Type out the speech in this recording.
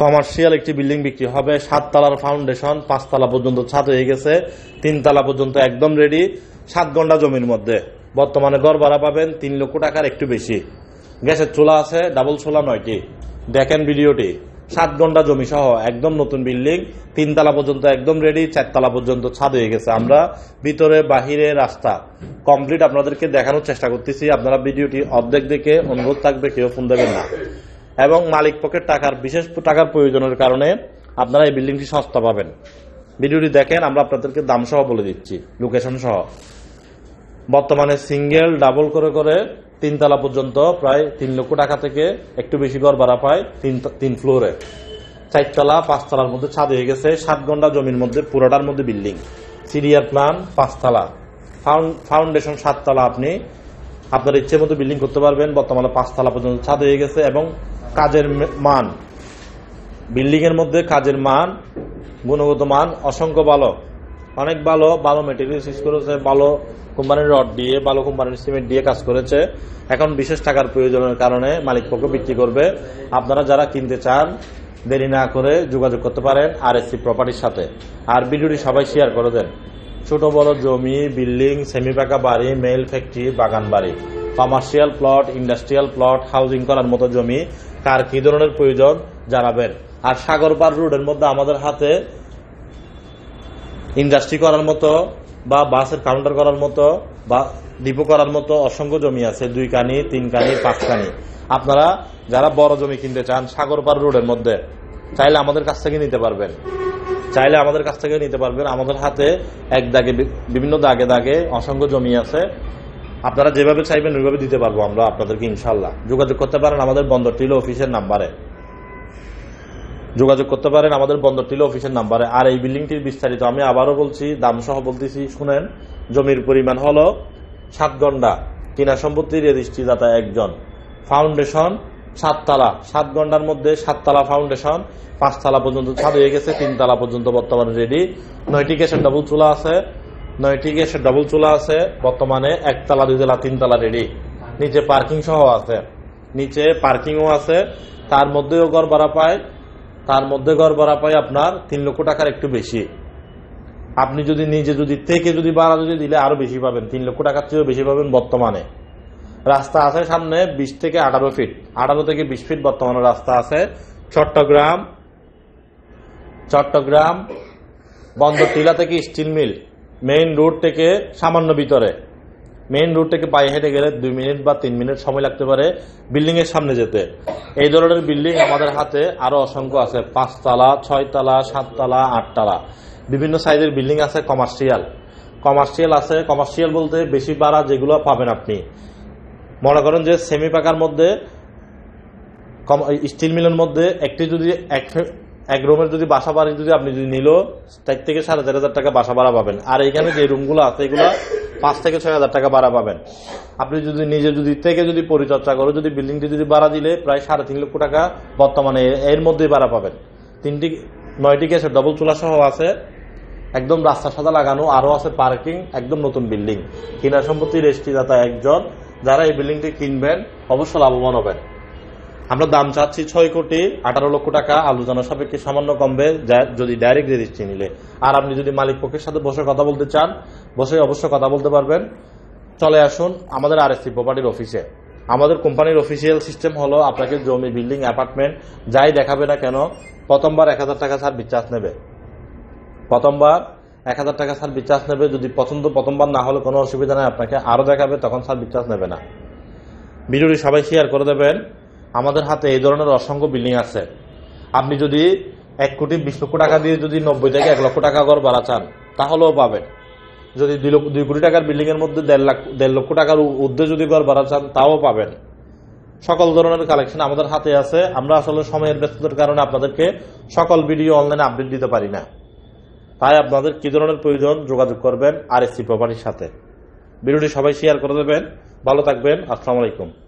Commercial একটি building বিক্রি হবে। সাততলার ফাউন্ডেশন, পাঁচতলা পর্যন্ত ছাদ হয়ে গেছে, তিনতলা পর্যন্ত একদম রেডি সাত ঘণ্টা জমির মধ্যে। বর্তমানে গড় ভাড়া পাবেন তিন লক্ষ টাকার একটু বেশি। গ্যাসের চুলা আছে, ডাবল চুলা নয়টি। দেখেন ভিডিওটি, সাত ঘণ্টা জমি সহ একদম নতুন বিল্ডিং, তিনতলা পর্যন্ত একদম রেডি চারতলা পর্যন্ত ছাদ হয়ে গেছে। আমরা ভিতরে বাহিরে রাস্তা। কমপ্লিট আপনাদেরকে দেখানোর চেষ্টা করতেছি। আপনারা ভিডিওটি অর্ধেক দেখে অনুরোধ থাকবে, কেউ ফোন দেবেন না। এবং মালিক পক্ষের টাকার, বিশেষ টাকার প্রয়োজনের কারণে আপনারা এই বিল্ডিংটি সস্তা পাবেন। ভিডিওটি দেখেন, আমরা আপনাদেরকে দাম সহ বলে দিচ্ছি লোকেশন সহ। বর্তমানে সিঙ্গেল, ডাবল করে করে তিনতলা পর্যন্ত প্রায় তিন লক্ষ টাকা থেকে একটু বেশি ঘর ভাড়া পায় তিন তিন ফ্লোরে। চারতলা, পাঁচতলার মধ্যে ছাদ হয়ে গেছে, সাত ঘণ্টা জমির মধ্যে, পুরোটার মধ্যে বিল্ডিং। সিরিয়ার প্ল্যান, পাঁচতলা। ফাউন- ফাউন্ডেশন সাততলা আপনি, আপনার ইচ্ছে মতো বিল্ডিং করতে পারবেন, বর্তমানে পাঁচতলা পর্যন্ত ছাদ হয়ে গেছে এবং কাজের মান। বিল্ডিং এর মধ্যে কাজের মান, গুণগত মান অসংখ্য ভালো। অনেক ভালো ভালো মেটেরিয়াল ইউজ করেছে, ভালো কোম্পানির রড দিয়ে, ভালো কোম্পানির সিমেন্ট দিয়ে কাজ করেছে। এখন বিশেষ টাকার প্রয়োজনের কারণে মালিক পক্ষ বিক্রি করবে। আপনারা যারা কিনতে চান, দেরি না করে যোগাযোগ করতে পারেন আর এসসি প্রপার্টির সাথে। আর ভিডিওটি সবাই শেয়ার করে দেন। ছোট, বড় জমি, বিল্ডিং সেমি পাকা বাড়ি মেল ফ্যাক্টরি বাগান বাড়ি। Commercial plot industrial plot housing করার মতো জমি, কার কি ধরনের প্রয়োজন, জানাবেন। আর সাগরপার রোডের মধ্যে আমাদের হাতে ইন্ডাস্ট্রি করার মতো বা বাসের কাউন্টার করার মতো বা ডিপো করার মতো অসংখ্য জমি আছে। দুই কানি, তিন কানি, পাঁচ কানি। আপনারা যারা বড় জমি কিনতে চান সাগরপার রোডের মধ্যে, চাইলে আমাদের কাছ থেকে নিতে পারবেন। চাইলে আমাদের কাছ থেকে নিতে পারবেন। আমাদের হাতে এক দাগে বিভিন্ন দাগে দাগে অসংখ্য জমি আছে। আপনারা যেভাবে চাইবেন, ওইভাবে দিতে পারব আমরা আপনাদেরকে ইনশাল্লাহ যোগাযোগ করতে পারেন আমাদের বন্দর টিলো অফিসের নাম্বারে। যোগাযোগ করতে পারেন আমাদের বন্দর টিলো অফিসের নাম্বারে। আর এই বিল্ডিংটির বিস্তারিত আমি আবারও বলছি, দাম সহ বলতেছি, শুনেন, জমির পরিমাণ হলো সাত ঘণ্টা। কিনা সম্পত্তির রেজিস্ট্রিদাতা একজন। ফাউন্ডেশন সাততলা। সাত ঘণ্টার মধ্যে সাততলা ফাউন্ডেশন, পাঁচতলা পর্যন্ত ছাদ হয়ে গেছে, তিনতলা পর্যন্ত বর্তমানে রেডি গ্যাসের ডাবল চুলা আছে। নয়টি গ্যাসের ডাবল চুলা আছে, বর্তমানে একতলা দুইতলা তিনতলা রেডি নিচে পার্কিং সহ আছে। নিচে পার্কিংও আছে। তার মধ্যেও ঘর ভাড়া পায়। তার মধ্যে ঘর ভাড়া পায় আপনার তিন লক্ষ টাকার একটু বেশি। আপনি যদি নিজে যদি থেকে যদি ভাড়া যদি দিলে আরও বেশি পাবেন। তিন লক্ষ টাকার চেয়েও বেশি পাবেন বর্তমানে। রাস্তা আছে সামনে বিশ থেকে আঠারো ফিট আঠারো থেকে বিশ ফিট বর্তমানে রাস্তা আছে। চট্টগ্রাম চট্টগ্রাম বন্দর টিলা থেকে স্টিল মিল মেইন রোড থেকে সামান্য ভিতরে। মেইন রোড থেকে পায়ে হেঁটে গেলে দুই মিনিট বা তিন মিনিট সময় লাগতে পারে বিল্ডিং এর সামনে যেতে। এই ধরনের বিল্ডিং আমাদের হাতে আরও অসংখ্য আছে। পাঁচতলা, ছয়তলা, সাততলা, আটতলা। বিভিন্ন সাইজের বিল্ডিং আছে কমার্শিয়াল কমার্শিয়াল আছে। কমার্শিয়াল বলতে বেশি ভাড়া যেগুলো পাবেন আপনি। মনে করেন যে সেমি পাকার মধ্যে স্টিল মিলের মধ্যে একটি যদি এক রুমের যদি বাসা বাড়ি যদি আপনি যদি নিল, চার থেকে সাড়ে চার হাজার টাকা বাসা ভাড়া পাবেন। আর এখানে যে রুমগুলো আছে, এগুলো পাঁচ থেকে ছয় হাজার টাকা ভাড়া পাবেন। আপনি যদি নিজে যদি থেকে যদি পরিচর্যা করে, যদি বিল্ডিংটি যদি ভাড়া দিলে প্রায় সাড়ে তিন লক্ষ টাকা বর্তমানে এর মধ্যেই ভাড়া পাবেন। তিনটি, নয়টি গ্যাসের ডবল চুলা সহ আছে, একদম রাস্তার সাদা লাগানো আরও আছে পার্কিং, একদম নতুন বিল্ডিং। কিনা সম্পত্তি রেজিস্ট্রিদাতা একজন, যারা এই বিল্ডিংটি কিনবেন, অবশ্য লাভবান হবেন। আমরা দাম চাচ্ছি ছয় কোটি আঠারো লক্ষ টাকা। আলোচনা সাপেক্ষে সামান্য কমবে যদি ডাইরেক্ট রেজিস্ট্রি নিলে। আর আপনি যদি মালিক পক্ষের সাথে বসে কথা বলতে চান, বসে অবশ্য কথা বলতে পারবেন। চলে আসুন আমাদের আর এসসি প্রপার্টির অফিসে আমাদের কোম্পানির অফিসিয়াল সিস্টেম হলো আপনাকে জমি বিল্ডিং অ্যাপার্টমেন্ট যাই দেখাবে না কেন, প্রথমবার এক হাজার টাকা ছাড় বিচার্জ নেবে। প্রথমবার এক হাজার টাকা স্যার বিচার্জ নেবে। যদি পছন্দ প্রথমবার না হলে কোনো অসুবিধা নেই, আপনাকে আরও দেখাবে, তখন স্যার বিচার্জ নেবে না। ভিডিওটি সবাই শেয়ার করে দেবেন। আমাদের হাতে এই ধরনের অসংখ্য বিল্ডিং আছে। আপনি যদি এক কোটি, বিশ লক্ষ টাকা দিয়ে যদি নব্বই থেকে এক লক্ষ টাকা ঘর ভাড়া চান, তাহলেও পাবেন। যদি দুই লক্ষ, দুই কোটি টাকার বিল্ডিং এর মধ্যে দেড় লাখ, দেড় লক্ষ টাকার ঊর্ধ্বে যদি ঘর ভাড়া চান, তাও পাবেন। সকল ধরনের কালেকশন আমাদের হাতে আছে। আমরা আসলে সময়ের ব্যস্ততার কারণে আপনাদেরকে সকল ভিডিও অনলাইনে আপডেট দিতে পারি না। তাই আপনাদের কি ধরনের প্রয়োজন যোগাযোগ করবেন আর এসসি প্রপার্টির সাথে। ভিডিওটি সবাই শেয়ার করে দেবেন। ভালো থাকবেন। আসসালামু আলাইকুম।